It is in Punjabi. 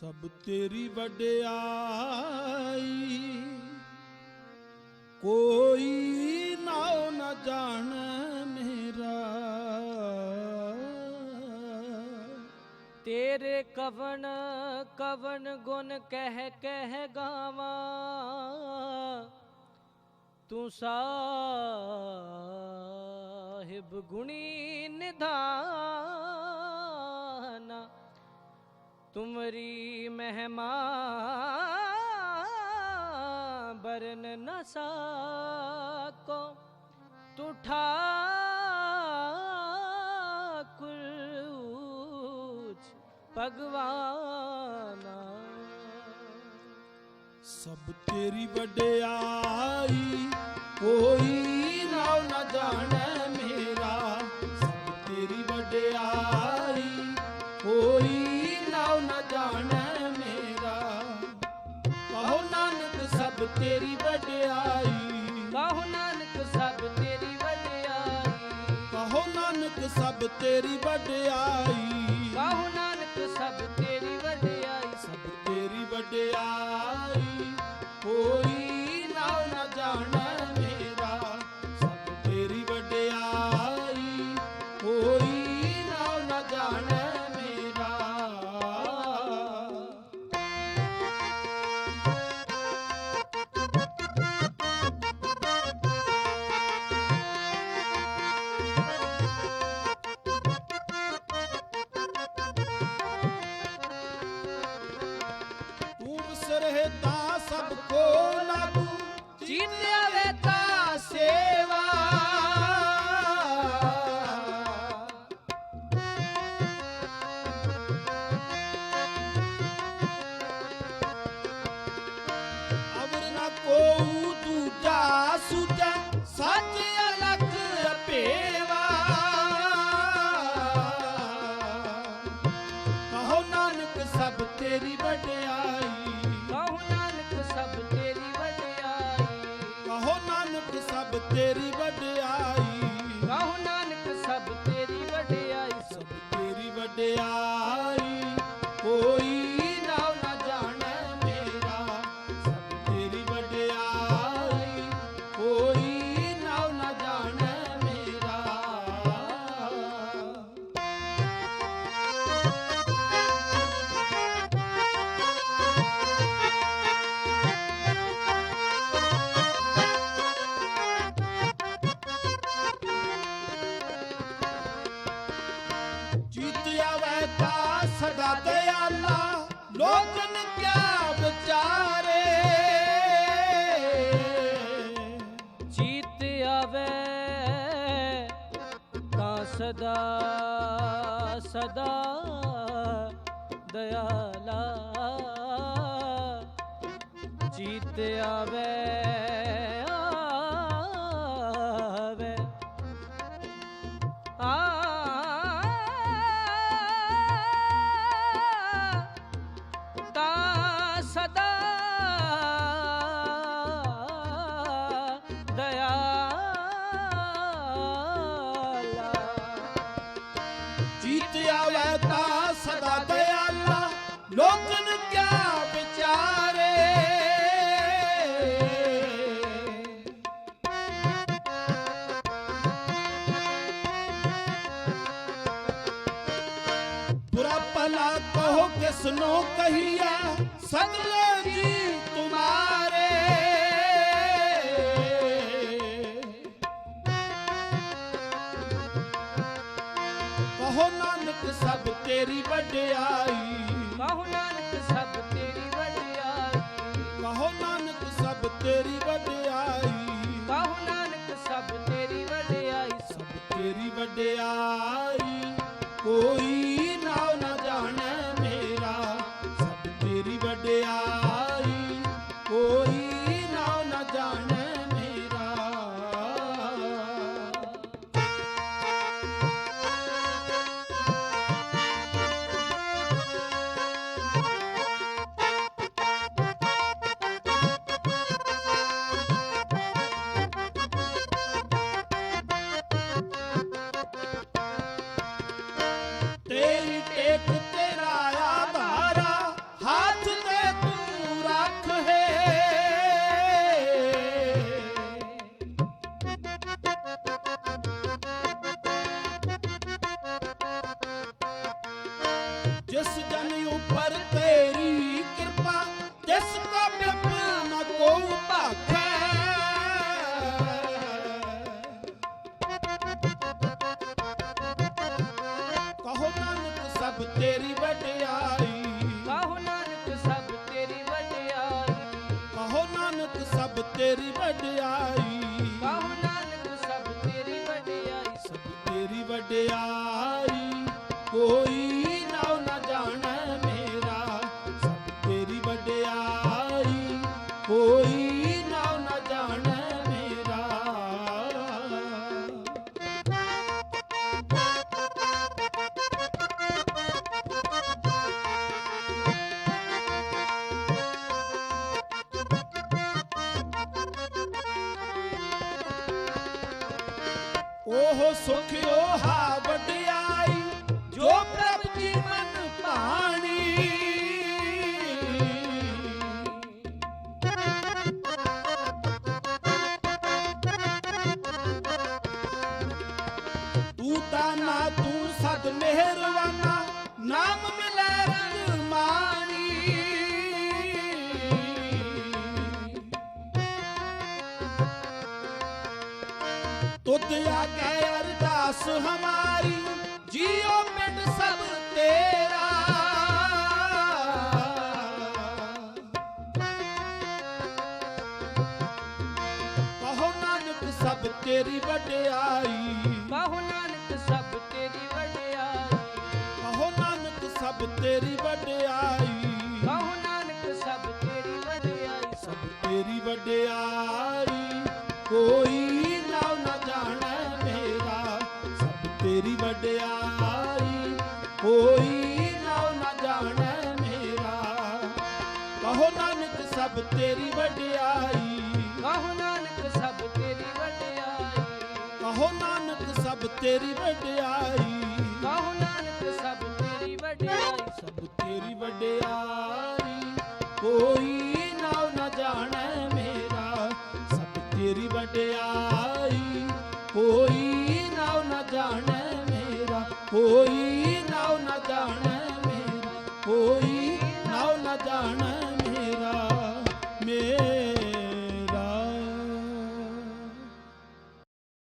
ਸਭ ਤੇਰੀ ਵਡਿਆਈ। ਕੋਈ ਨਾਉ ਨਾ ਜਾਣ ਮੇਰਾ। ਤੇਰੇ ਕਵਨ ਕਵਨ ਗੁਣ ਕਹਿ ਕਹਿ ਗਾਵਾਂ। ਤੂੰ ਸਾਹਿਬ ਗੁਣੀ ਨਿਧਾਨ। ਤੁਮਰੀ ਮਹਿਮਾ ਬਰਨ ਨ ਸਕੋ। ਤੂੰ ਠਾਕੁਰ ਊਚ ਭਗਵਾਨਾ। ਸਭ ਤੇਰੀ ਵਡਿਆਈ, ਕੋਈ ਨਾਉ ਨਾ ਜਾਣੈ। ਤੇਰੀ ਤੂੰ ਸਭ ਕੋ ਲਾਗੂ। ਚੀਤਿਆ ਵੇ ਸੇਵਾ ਸਦਾ ਦਿਆਲਾ ਲੋਕਨ ਕਿਆ ਵਿਚਾਰੇ? ਜੀਤ ਆਵੇ ਤਾਂ ਸਦਾ ਸਦਾ ਦਿਆਲਾ ਜੀਤ ਆਵੇ ਆਵੇ ਆਵੇ ਤਾ ਸਦਾ ਦਿਆਲਾ, ਲੋਕਨ ਕਿਆ ਵਿਚਾਰੇ? ਬੁਰਾ ਭਲਾ ਕਹੋ ਕਿਸਨੋ ਕਹੀਆ ਸਗਲੇ ਜੀ ਤੁਮਾਰੇ ਨਾਨਕ ਸਭ ਤੇਰੀ ਵਡਿਆਈ। ਕਹੋ ਨਾਨਕ ਸਭ ਤੇਰੀ ਵਡਿਆਈ? ਕਹੋ ਨਾਨਕ ਸਭ ਤੇਰੀ ਵਡਿਆਈ। ਕਹੋ ਨਾਨਕ ਸਭ ਤੇਰੀ ਵਡਿਆਈ? ਸਭ ਤੇਰੀ ਵਡਿਆਈ। ਕੋਈ ਪਰ ਤੇਰੀ ਕਿਰਪਾ ਜਿਸ ਕੋ ਬਿਪ ਨ ਕੋ ਭਾਖੈ। ਕਹੋ ਨਾਨਕ ਸਭ ਤੇਰੀ ਵਡਿਆਈ। ਕਹੋ ਨਾਨਕ ਸਭ ਤੇਰੀ ਵਡਿਆਈ। ਕਹੋ ਨਾਨਕ ਸਭ ਤੇਰੀ ਵਡਿਆਈ। ਕਹੋ ਨਾਨਕ ਸਭ ਤੇਰੀ ਵਡਿਆਈ। ਸਭ ਤੇਰੀ ਵਡਿਆਈ ਕੋਈ ਤੂੰ ਦਾਨਾ ਤੂੰ ਸਦ ਮਿਹਰਵਾਨਾ, ਨਾਮ ਮਿਲੈ ਰੰਗ ਤੁਧ ਆਗੇ ਅਰਦਾਸ ਹਮਾਰੀ, ਜੀਓ ਪਿੰਡ ਸਭ ਤੇਰਾ। ਕਹੋ ਨਾਨਕ ਸਭ ਤੇਰੀ ਵਡਿਆਈ ਸਭ ਤੇਰੀ ਵਡਿਆਈ। ਕਹੋ ਨਾਨਕ ਸਭ ਤੇਰੀ ਵਡਿਆਈ। ਸਭ ਤੇਰੀ ਵਡਿਆਈ। ਕੋਈ ਨਾਉ ਨਾ ਜਾਣੈ ਮੇਰਾ ਸਭ ਤੇਰੀ ਵਡਿਆਈ। ਕੋਈ ਨਾਉ ਨਾ ਜਾਣੈ ਮੇਰਾ। ਕਹੋ ਨਾਨਕ ਸਭ ਤੇਰੀ ਵਡਿਆਈ। ਕਹੋ ਨਾਨਕ ਸਭ ਤੇਰੀ ਵਡਿਆਈ। ਕਹੋ ਨਾਨਕ ਸਭ ਤੇਰੀ ਵਡਿਆਈ। ਕਹੋ ਨਾਨਕ ਸਭ ਵਡਿਆਈ, ਸਭ ਤੇਰੀ ਵਡਿਆਈ, ਕੋਈ ਨਾਉ ਨਾ ਜਾਣੈ ਮੇਰਾ। ਸਭ ਤੇਰੀ ਵਡਿਆਈ, ਕੋਈ ਨਾਉ ਨਾ ਜਾਣੈ ਮੇਰਾ। ਕੋਈ ਨਾਉ ਨਾ ਜਾਣੈ ਮੇਰਾ, ਕੋਈ ਨਾਉ ਨਾ ਜਾਣੈ